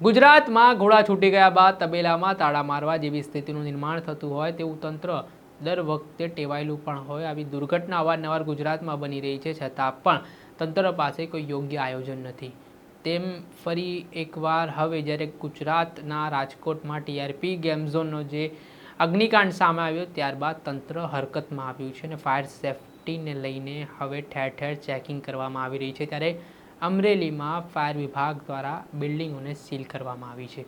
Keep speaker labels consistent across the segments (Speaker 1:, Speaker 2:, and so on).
Speaker 1: ગુજરાતમાં ઘોડા છૂટી ગયા બાદ તબેલામાં તાળા મારવા જેવી સ્થિતિનું નિર્માણ થતું હોય તેવું તંત્ર દર વખતે ટેવાયેલું પણ હોય આવી દુર્ઘટના અવારનવાર ગુજરાતમાં બની રહી છે, છતાં પણ તંત્ર પાસે કોઈ યોગ્ય આયોજન નથી. તેમ ફરી એકવાર હવે જ્યારે ગુજરાતના રાજકોટમાં ટીઆરપી ગેમ ઝોનનો જે અગ્નિકાંડ સામે આવ્યો ત્યારબાદ તંત્ર હરકતમાં આવ્યું છે અને ફાયર સેફટીને લઈને હવે ઠેર ઠેર ચેકિંગ કરવામાં આવી રહી છે. ત્યારે અમરેલીમાં ફાયર વિભાગ દ્વારા બિલ્ડિંગોને સીલ કરવામાં આવી છે.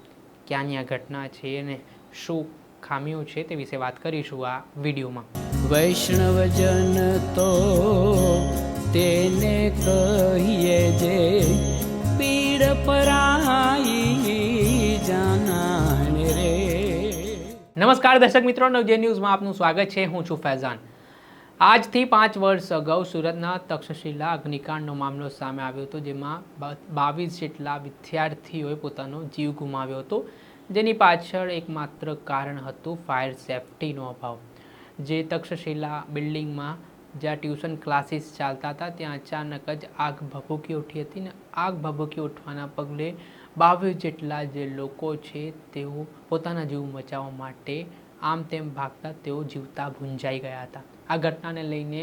Speaker 1: ક્યાંની આ ઘટના છે અને શું ખામીઓ છે તે વિશે વાત કરીશું આ વિડીયોમાં.
Speaker 2: વૈષ્ણવજન તો તેને કહીએ જે પીડ પરાઈ જાનાને રે.
Speaker 1: નમસ્કાર દર્શક મિત્રો નવજે ન્યૂઝમાં આપનું સ્વાગત છે હું છું ફૈઝાન. આજથી પાંચ વર્ષ અગાઉ સુરતના તક્ષશિલા અગ્નિકાંડનો મામલો સામે આવ્યો હતો, જેમાં બાવીસ જેટલા વિદ્યાર્થીઓએ પોતાનો જીવ ગુમાવ્યો હતો. જેની પાછળ એકમાત્ર કારણ હતું ફાયર સેફટીનો અભાવ. જે તક્ષશિલા બિલ્ડિંગમાં જ્યાં ટ્યુશન ક્લાસીસ ચાલતા હતા, ત્યાં અચાનક જ આગ ભભૂકી ઉઠી હતી ને આગ ભભૂકી ઉઠવાના પગલે બાવીસ જેટલા જે લોકો છે તેઓ પોતાના જીવ બચાવવા માટે આમ તેમ ભાગતા તેઓ જીવતા ભૂંજાઈ ગયા હતા. આ ઘટનાને લઈને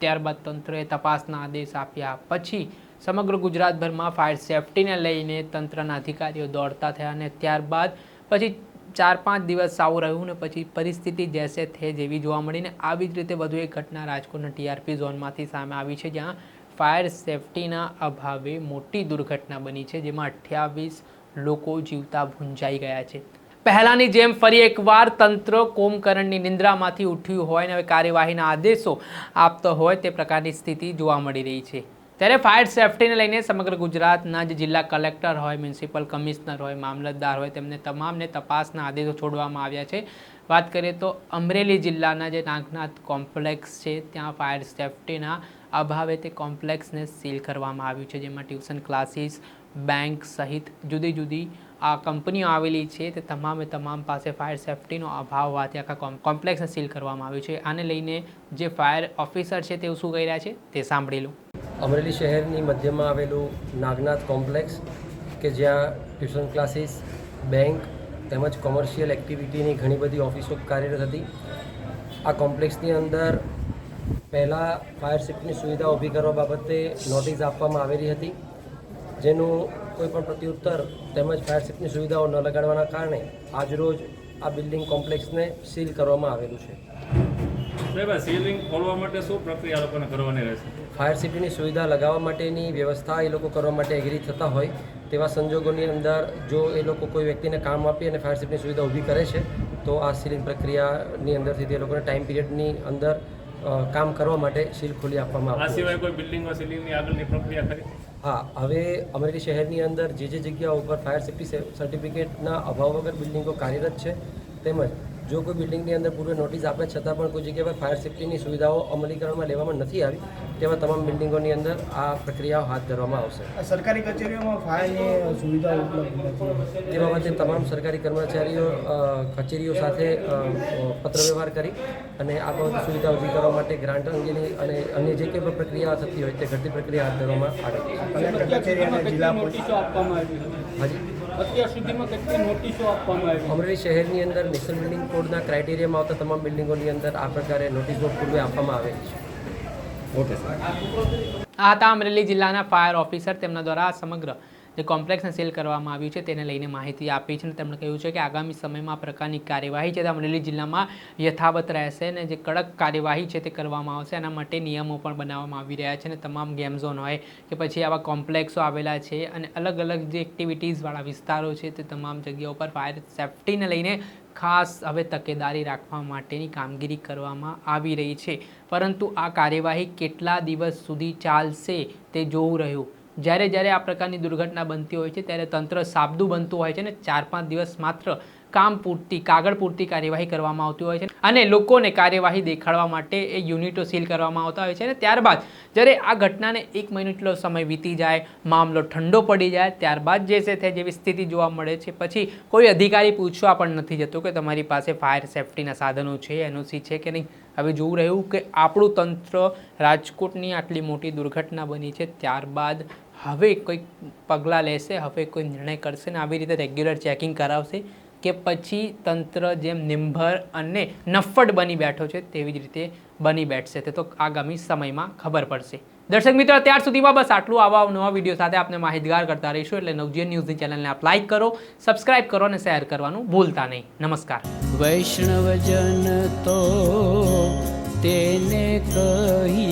Speaker 1: ત્યારબાદ તંત્રએ તપાસના આદેશ આપ્યા. પછી સમગ્ર ગુજરાતભરમાં ફાયર સેફટીને લઈને તંત્રના અધિકારીઓ દોડતા થયા અને ત્યારબાદ પછી ચાર પાંચ દિવસ સાવું રહ્યું ને પછી પરિસ્થિતિ જેસે થે જેવી જોવા મળીને આવી જ રીતે વધુ એક ઘટના રાજકોટના ટીઆરપી ઝોનમાંથી સામે આવી છે, જ્યાં ફાયર સેફટીના અભાવે મોટી દુર્ઘટના બની છે, જેમાં અઠ્યાવીસ લોકો જીવતા ભૂંજાઈ ગયા છે. પહેલાંની જેમ ફરી એકવાર તંત્ર કોમકરણની નિંદ્રામાંથી ઉઠ્યું હોય અને હવે કાર્યવાહીના આદેશો આપતો હોય તે પ્રકારની સ્થિતિ જોવા મળી રહી છે. ત્યારે ફાયર સેફટીને લઈને સમગ્ર ગુજરાતના જે જિલ્લા કલેક્ટર હોય, મ્યુનિસિપલ કમિશનર હોય, મામલતદાર હોય, તેમને તમામને તપાસના આદેશો છોડવામાં આવ્યા છે. વાત કરીએ તો અમરેલી જિલ્લાના જે નાગનાથ કોમ્પ્લેક્સ છે, ત્યાં ફાયર સેફટીના અભાવે તે કોમ્પ્લેક્સને સીલ કરવામાં આવ્યું છે, જેમાં ટ્યુશન ક્લાસીસ બેંક સહિત જુદી જુદી આ કંપનીઓ આવેલી છે તે તમામે તમામ પાસે ફાયર સેફટીનો અભાવ હોવાથી આખા કોમ- કોમ્પ્લેક્સને સીલ કરવામાં આવ્યું છે. આને લઈને જે ફાયર ઓફિસર છે તેઓ શું કહી રહ્યા છે તે સાંભળી લો.
Speaker 3: અમરેલી શહેરની મધ્યમાં આવેલું નાગનાથ કોમ્પ્લેક્સ કે જ્યાં ટ્યુશન ક્લાસીસ બેંક તેમજ કોમર્શિયલ એક્ટિવિટીની ઘણી બધી ઓફિસો કાર્યરત હતી. આ કોમ્પ્લેક્સની અંદર પહેલાં ફાયર સેફ્ટીની સુવિધા ઊભી કરવા બાબતે નોટિસ આપવામાં આવેલી હતી. જેનું કોઈ પણ પ્રત્યુત્તર તેમજ ફાયર સેફ્ટીની સુવિધાઓ ન લગાડવાના કારણે આજરોજ આ બિલ્ડિંગ કોમ્પ્લેક્સને સીલ કરવામાં આવેલું છે.
Speaker 4: સાહેબ સીલિંગ ખોલવા માટે શું પ્રક્રિયા લોકોને કરવાની રહેશે?
Speaker 3: ફાયર સેફ્ટીની સુવિધા લગાવવા માટેની વ્યવસ્થા એ લોકો કરવા માટે એગ્રી થતા હોય તેવા સંજોગોની અંદર જો એ લોકો કોઈ વ્યક્તિને કામ આપી અને ફાયર સેફ્ટીની સુવિધા ઊભી કરે છે તો આ સીલિંગ પ્રક્રિયાની અંદરથી તે લોકોને ટાઈમ પિરિયડની અંદર કામ કરવા માટે સીલ ખોલી આપવામાં
Speaker 4: આ
Speaker 3: આવશે
Speaker 4: સિવાય કોઈ બિલ્ડિંગમાં સીલિંગની આગળની પ્રક્રિયા કરી
Speaker 3: હા, હવે અમરેલી શહેરની અંદર જે જે જગ્યાઓ ઉપર ફાયર સેફ્ટી સર્ટિફિકેટના અભાવ વગર બિલ્ડિંગો કાર્યરત છે, તેમજ જો કોઈ બિલ્ડિંગની અંદર પૂર્વે નોટિસ આપે છતાં પણ કોઈ જગ્યાએ ફાયર સેફ્ટીની સુવિધાઓ અમલીકરણમાં લેવામાં નથી આવી તેવા તમામ બિલ્ડિંગોની અંદર આ પ્રક્રિયાઓ હાથ ધરવામાં આવશે.
Speaker 5: સરકારી કચેરીઓમાં ફાયરની સુવિધા ઉપલબ્ધ નથી.
Speaker 3: તે બાબતે તમામ સરકારી કર્મચારીઓ કચેરીઓ સાથે પત્રવ્યવહાર કરી અને આ બાબતે સુવિધા ઊભી કરવા માટે ગ્રાન્ટ અંગેની અને અન્ય જે કંઈ પણ પ્રક્રિયા થતી હોય તે ઘટતી પ્રક્રિયા હાથ ધરવામાં આવે. હાજી.
Speaker 2: અત્યાર સુધીમાં કેટલી નોટિસો આપવામાં આવી?
Speaker 3: અમરેલી શહેરની અંદર નેશનલ બિલ્ડિંગ કોડના ક્રાઇટેરિયામાં આવતા તમામ બિલ્ડિંગોની અંદર આ પ્રકારે નોટિસો પૂર્વે આપવામાં આવેલી છે.
Speaker 1: આ હતા અમરેલી જિલ્લાના ફાયર ઓફિસર તેમના દ્વારા આ સમગ્ર જે કોમ્પ્લેક્સને સીલ કરવામાં આવ્યું છે તેને લઈને માહિતી આપી છે અને તેમણે કહ્યું છે કે આગામી સમયમાં આ પ્રકારની કાર્યવાહી છે તે અમરેલી જિલ્લામાં યથાવત રહેશે અને જે કડક કાર્યવાહી છે તે કરવામાં આવશે. એના માટે નિયમો પણ બનાવવામાં આવી રહ્યા છે અને તમામ ગેમ ઝોન હોય કે પછી આવા કોમ્પ્લેક્સો આવેલા છે અને અલગ અલગ જે એક્ટિવિટીઝવાળા વિસ્તારો છે તે તમામ જગ્યાઓ પર ફાયર સેફટીને લઈને ખાસ હવે તકેદારી રાખવા માટેની કામગીરી કરવામાં આવી રહી છે. પરંતુ આ કાર્યવાહી કેટલા દિવસ સુધી ચાલશે તે જોવું રહ્યું. જ્યારે જ્યારે આ પ્રકારની દુર્ઘટના બનતી હોય છે, ત્યારે તંત્ર સાબદું બનતું હોય છે ને ચાર પાંચ દિવસ માત્ર કામ પૂરતી, કાગળ પૂરતી કાર્યવાહી કરવામાં આવતી હોય છે અને લોકોને કાર્યવાહી દેખાડવા માટે એ યુનિટો સીલ કરવામાં આવતા હોય છે અને ત્યારબાદ જ્યારે આ ઘટનાને એક મિનિટનો સમય વીતી જાય, મામલો ઠંડો પડી જાય, ત્યારબાદ જે છે તે જેવી સ્થિતિ જોવા મળે છે. પછી કોઈ અધિકારી પૂછવા પણ નથી જતો કે તમારી પાસે ફાયર સેફટીના સાધનો છે, એનઓસી છે કે નહીં? હવે જોવું રહ્યું કે આપણું તંત્ર રાજકોટની આટલી મોટી દુર્ઘટના બની છે, ત્યારબાદ હવે કોઈક પગલાં લેશે, હવે કોઈ નિર્ણય કરશે ને આવી રીતે રેગ્યુલર ચેકિંગ કરાવશે? કે પછી તંત્ર જેમ નિંભર અને નફ્ફટ બની બેઠો છે, તેવી જ રીતે બની બેઠશે. તે તો આગામી સમયમાં ખબર પડશે. દર્શક મિત્રો ત્યાર સુધીમાં બસ આટલું. આવા નવા વીડિયો સાથે આપણે માહિતગાર કરતા રહીશું. એટલે નવજીવન ન્યૂઝની ચેનલને આપ લાઇક કરો, સબસ્ક્રાઇબ કરો અને શેર કરવાનું ભૂલતા નહીં. નમસ્કાર.
Speaker 2: વૈષ્ણવજન તો તેને કહીએ જે